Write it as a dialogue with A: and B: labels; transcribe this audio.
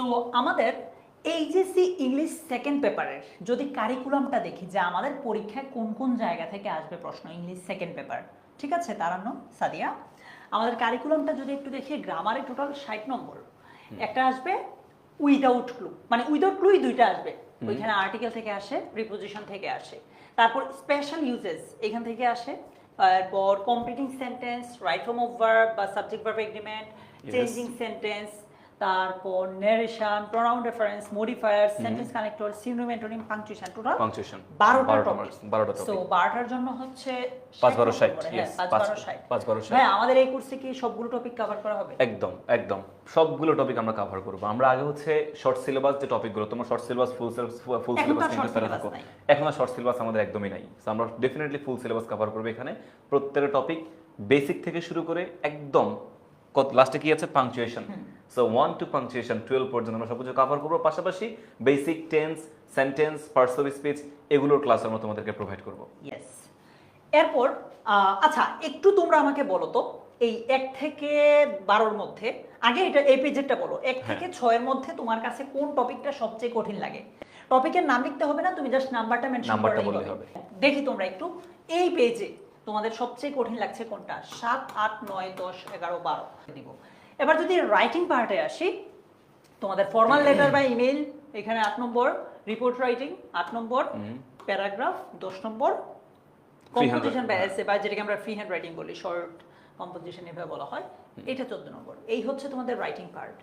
A: So আমাদের HSC English second পেপারের যদি কারিকুলামটা দেখি যে আমাদের পরীক্ষায় কোন কোন জায়গা থেকে আসবে প্রশ্ন ইংলিশ সেকেন্ড পেপার ঠিক আছে? তারান্ন সাদিয়া। আমাদের কারিকুলামটা যদি একটু দেখি গ্রামারে টোটাল ষাট নম্বর। একটা আসবে উইদাউট ক্লু মানে উইদাউট ক্লুই দুইটা আসবে। ওইখানে আর্টিকেল থেকে আসে প্রিপোজিশন থেকে আসে। তারপর স্পেশাল ইউজেস এখান থেকে আসে। তারপর completing sentence right form of verb বা subject verb agreement. Changing sentence তারপর narration pronoun reference modifier sentence connector synonym antonym punctuation total
B: punctuation
A: 12টা topic
B: 12টা টপিক
A: সো
B: topic।
A: 12টার জন্য হচ্ছে
B: পাঁচ
A: 60
B: বারো ষাট,
A: নম্বরে,
B: yes,
A: হ্যাঁ, 5 12 60
B: পাঁচ
A: হ্যাঁ আমাদের এই কোর্সে কি সবগুলো টপিক কভার করা হবে?
B: একদম একদম। সবগুলো টপিক আমরা কভার করব। আমরা আগে হচ্ছে শর্ট সিলেবাস যে টপিকগুলো তোমার short syllabus full full syllabus
A: short syllabus
B: থাকো। এখন আর শর্ট সিলেবাস আমাদের একদমই নাই। So আমরা ডেফিনেটলি ফুল সিলেবাস কভার করব এখানে। প্রত্যেকটা টপিক বেসিক থেকে শুরু করে একদম কত লাস্টে কি আছে? Punctuation so one two punctuation twelve পর্যন্ত আমরা সবকিছু কভার করব। পাশাপাশি basic tense sentence parts of speech এগুলোর ক্লাস আমরা তোমাদেরকে প্রোভাইড করব।
A: ইয়েস এরপর আচ্ছা একটু তোমরা আমাকে বলো তো এই এক থেকে বারোর মধ্যে আগে এটা এই পেজেরটা বলো এক
B: হ্যাঁ।
A: থেকে ছয়ের মধ্যে তোমার কাছে কোন টপিকটা সবচেয়ে কঠিন লাগে? টপিকের নাম লিখতে হবে না তুমি জাস্ট নাম্বারটা মেনশন
B: নাম্বারটা বললেই
A: হবে। দেখি তোমরা একটু এই পেজে তোমাদের সবচেয়ে কঠিন লাগছে কোনটা? সাত আট নয় দশ এগারো বারো। দিব এবার যদি রাইটিং পার্টে আসি তোমাদের ফর্মাল লেটার বা ইমেল এখানে আট নম্বর রিপোর্ট রাইটিং আট নম্বর প্যারাগ্রাফ দশ নম্বর কম্পোজিশন
B: বা
A: এসে বা যেটাকে আমরা ফ্রি হ্যান্ড রাইটিং বলি শর্ট কম্পোজিশন এভাবে বলা হয় এটা চোদ্দ নম্বর। এই হচ্ছে তোমাদের রাইটিং পার্ট